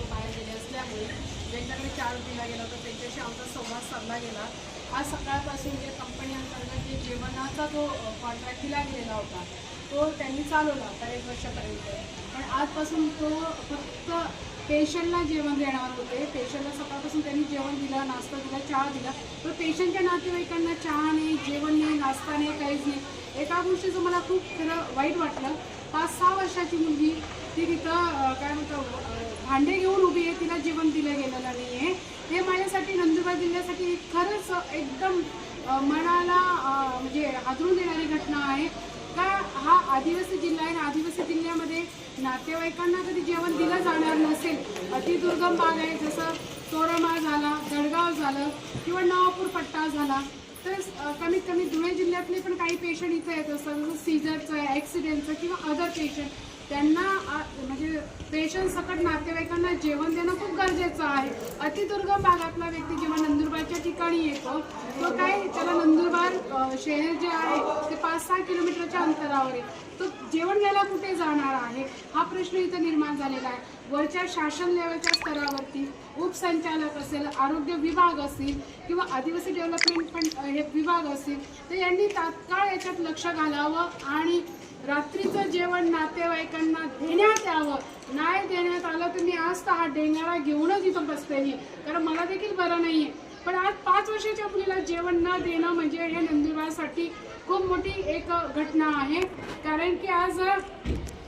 तो बाहेर गेले असल्यामुळे ज्यांच्याकडे चार दिला गेला होता त्यांच्याशी आमचा संवाद साधला गेला. आज सकाळपासून जे कंपनी अंतर्गत जे जेवणाचा जो कॉन्ट्रॅक्ट दिला गेलेला होता तो त्यांनी चालवला होता एक वर्षापर्यंत. पण आजपासून तो फक्त पेशंटला जेवण देणार होते. पेशंटला सकाळपासून त्यांनी जेवण दिलं नाश्ता दिला चहा दिला. तर पेशंटच्या नातेवाईकांना चहा नाही जेवण नाही नाश्ता नाही काहीच नाही. एका गोष्टीचं मला खूप खरं वाईट वाटलं. पाच सहा वर्षाची मुलगी ती तिथं काय म्हणतो भांडे घेऊन उभी आहे. तिला जेवण दिलं गेलेलं नाही आहे हे माझ्यासाठी नंदुरबार जिल्ह्यासाठी खरंच एकदम मनाला म्हणजे हादरून देणारी घटना आहे. का हा आदिवासी जिल्हा आहे आदिवासी जिल्ह्यामध्ये नातेवाईकांना कधी जेवण दिलं जाणार नसेल अतिदुर्गम भाग आहे. जसं तोरमाळ झाला जळगाव झालं किंवा नवापूर पट्टा झाला तर कमीत कमी धुळे जिल्ह्यातले पण काही पेशंट इथे येत असतात. जसं सीझरचं आहे ॲक्सिडेंटचं किंवा अदर पेशंट त्यांना म्हणजे पेशंट सकट नातेवाईकांना जेवण देणं खूप गरजेचं आहे. अतिदुर्गम भागातला व्यक्ती जेव्हा नंदुरबारच्या ठिकाणी येतो तो काय त्याला नंदुरबार शहर जे आहे पाच सहा किलोमीटरच्या अंतरावर आहे. तो जेवण घ्यायला कुठे जाणार आहे? हा प्रश्न इथं निर्माण झालेला आहे. वरच्या शासन लेवलच्या स्तरावरती उपसंचालक असेल आरोग्य विभाग असेल किंवा आदिवासी डेव्हलपमेंट पण हे विभाग असेल तर यांनी तात्काळ याच्यात लक्ष घालावं आणि रात्रीचं जेवण नातेवाईकांना देण्यात यावं. नाही देण्यात आलं तर मी आज तर हा डेंगाळा घेऊनच इथं मी कारण मला देखील बरं नाही आहे पण आज पाच वर्षाच्या मुलीला जेवण न देणं म्हणजे हे नंदुरबारसाठी खूप मोठी एक घटना आहे. कारण की आज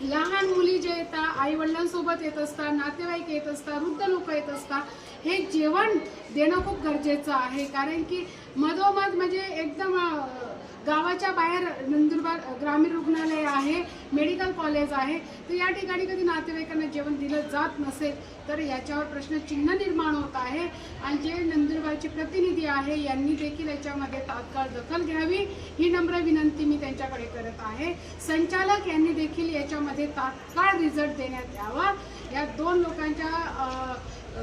लहान मुली जे येतात आई वडिलांसोबत येत असतात नातेवाईक येत असतात वृद्ध लोक येत असतात हे जेवण देणं खूप गरजेचं आहे. कारण की मधोमध म्हणजे एकदम गावाच्या बाहेर नंदुरबार ग्रामीण रुग्णालय आहे मेडिकल कॉलेज आहे तर या ठिकाणी कधी नातेवाईकांना जेवण दिलं जात नसेल तर याच्यावर प्रश्नचिन्ह निर्माण होत आहे. आणि जे नंदुरबारचे प्रतिनिधी आहे यांनी देखील याच्यामध्ये तात्काळ दखल घ्यावी ही नम्र विनंती मी त्यांच्याकडे करत आहे. संचालक यांनी देखील याच्यामध्ये तात्काळ रिझल्ट देण्यात यावा. या दोन लोकांच्या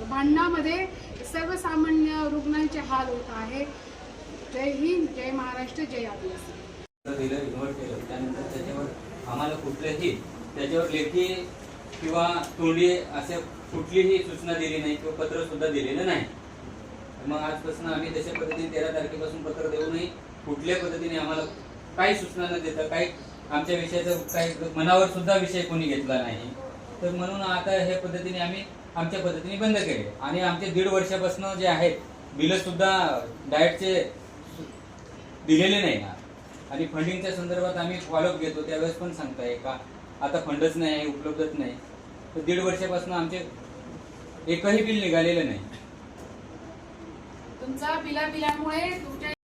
भांडणामध्ये सर्वसामान्य रुग्णांचे हाल होत आहे. जय हिंद जय महाराष्ट्र जय आदिवासी. दिलं इन्व्हर्ट केलं. त्यानंतर त्याच्यावर आम्हाला कुठल्याही त्याच्यावर लेखी किंवा तोंडी असे कुठलीही सूचना दिली नाही किंवा पत्र सुद्धा दिलेलं नाही. मग आजपासून आम्ही तशा पद्धतीने तेरा तारखेपासून पत्र देऊनही कुठल्या पद्धतीने आम्हाला काही सूचना न देता काही आमच्या विषयाचा काही मनावर सुद्धा विषय कोणी घेतला नाही. तर म्हणून आता ह्या पद्धतीने आम्ही आमच्या पद्धतीने बंद केले. आणि आमचे दीड वर्षापासून जे आहेत बिल सुद्धा डाएटचे दिलेले नाही ना. आणि फंडिंगच्या संदर्भात आम्ही फॉलोअप घेतो त्यावेळेस पण सांगताय का? आता फंडच नाही आहे उपलब्धच नाही. तर दीड वर्षापासून आमचे एकही बिल निघालेलं नाही. तुमचा बिला बिलामुळे तुमच्या